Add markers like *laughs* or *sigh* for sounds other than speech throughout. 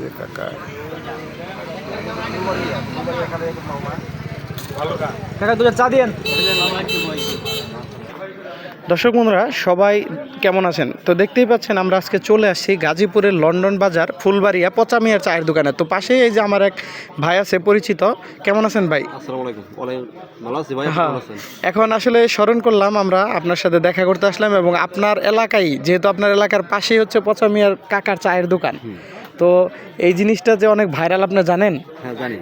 যে কাকা। কাকা দুটো চা দিয়েন। দর্শক বন্ধুরা সবাই কেমন আছেন? তো দেখতেই পাচ্ছেন আমরা আজকে চলে আসছি গাজীপুরের লন্ডন বাজার ফুলবাড়িয়া পচামিয়ার চায়ের দোকানে। তো পাশেই এই যে আমার এক ভাই আছে পরিচিত। কেমন আছেন ভাই? আসসালামু আলাইকুম। ওয়ালাইকুম ভালো আছি ভাই হ্যাঁ। এখন আসলে স্মরণ করলাম আমরা আপনার সাথে দেখা করতে আসলাম এবং আপনার এলাকায় যেহেতু আপনার এলাকার পাশেই হচ্ছে পচামিয়ার কাকার চায়ের দোকান। তো এই জিনিসটা যে অনেক ভাইরাল আপনি জানেন? হ্যাঁ জানি।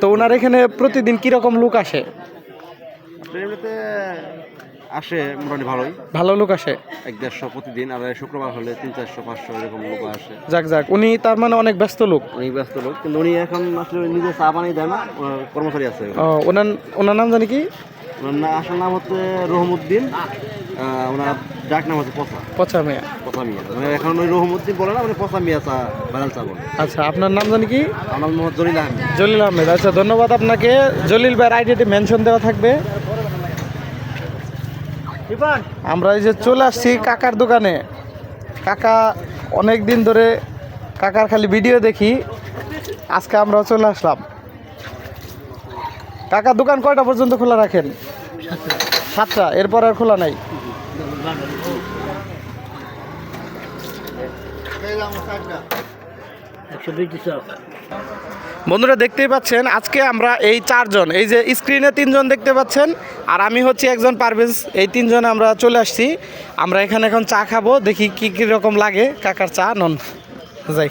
তো ওনার এখানে প্রতিদিন কীরকম লোক আসে? আসে মোটামুটি ভালোই। ভালো লোক আসে? এক দেড়শো প্রতিদিন আর শুক্রবার হলে তিন চারশো পাঁচশো এরকম লোক আসে। যাক যাক উনি তার মানে অনেক ব্যস্ত লোক। অনেক ব্যস্ত লোক কিন্তু উনি এখন আসলে নিজে চা বানিয়ে দেয় না কর্মচারী আছে। ওনার ওনার নাম জানি কি? ওনার আসল নাম হচ্ছে রহমুদ্দিন। ওনার ডাক নাম হচ্ছে পচা। পচা মিয়া। পচা মিয়া। মানে এখন ওই রহমুদ্দিন বলে না মানে পচা মিয়া চা ভাইরাল চা বলে আচ্ছা আপনার নাম জানি কি? আমার নাম জলিল আহমেদ। জলিল আহমেদ। আচ্ছা ধন্যবাদ আপনাকে। জলিল ভাইয়ের আইডিতে মেনশন দেওয়া থাকবে। আমরা এই যে চলে আসছি কাকার দোকানে। কাকা অনেক দিন ধরে কাকার খালি ভিডিও দেখি। আজকে আমরা চলে আসলাম। কাকা দোকান কয়টা পর্যন্ত খোলা রাখেন? সাতটা। এরপর আর খোলা নাই। বন্ধুরা দেখতেই পাচ্ছেন, আজকে আমরা এই চারজন, এই যে স্ক্রিনে তিনজন দেখতে পাচ্ছেন, আর আমি হচ্ছি একজন পারভেজ, এই তিনজন আমরা চলে আসছি। আমরা এখানে এখন চা খাব, দেখি কি কি রকম লাগে। কাকার চা, নন, যাই।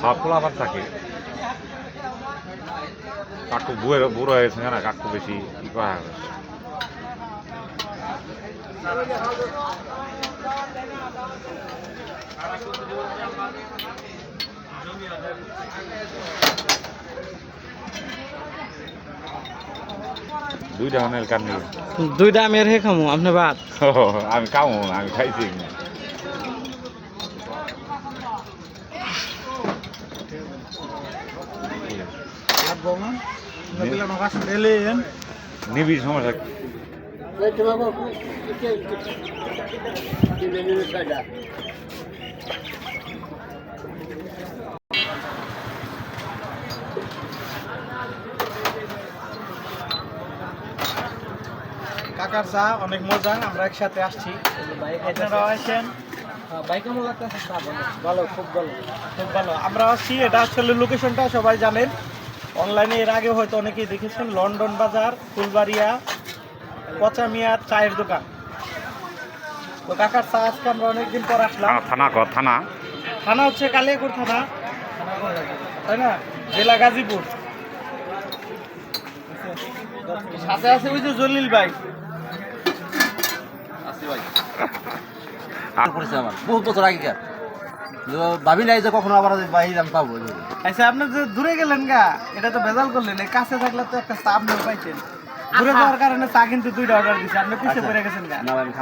সবগুলো আবার থাকে। কাকু বুয়ে বুড়ো হয়েছে না কাকু বেশি ই করা হবে। দুইটা হনের কান নিয়ে দুইটা আমি রেখে খামু আপনি বাদ। *laughs* আমি কামো আমি খাইছি। নিবিড় সমস্যা কাকার চা অনেক মজা আমরা একসাথে আসছি। আসেন। ভালো খুব ভালো। খুব ভালো। আমরা আসছি এটা আসলে লোকেশনটা সবাই জানেন। অনলাইনে এর আগে হয়তো অনেকেই দেখেছেন লন্ডন বাজার ফুলবাড়িয়া পচামিয়ার চায়ের দোকান। তো কাকার চা আজকে আমরা অনেকদিন পর আসলাম। থানা থানা থানা। হচ্ছে কালিয়াকুর থানা। তাই না? জেলা গাজীপুর। সাথে আছে ওই যে জলিল ভাই। করেছে আমার। বহুত বছর আগেকার। ভাবি নাই যে কখনো আবার বাইরে আমি পাবো। আচ্ছা আপনি যে দূরে গেলেন গা এটা তো ভেজাল করলেন। কাছে থাকলে তো একটা চাপ নিয়ে পাইছেন দূরে যাওয়ার কারণে চা কিন্তু দুইটা অর্ডার দিছে। আপনি পিছিয়ে পড়ে গেছেন গা। না আমি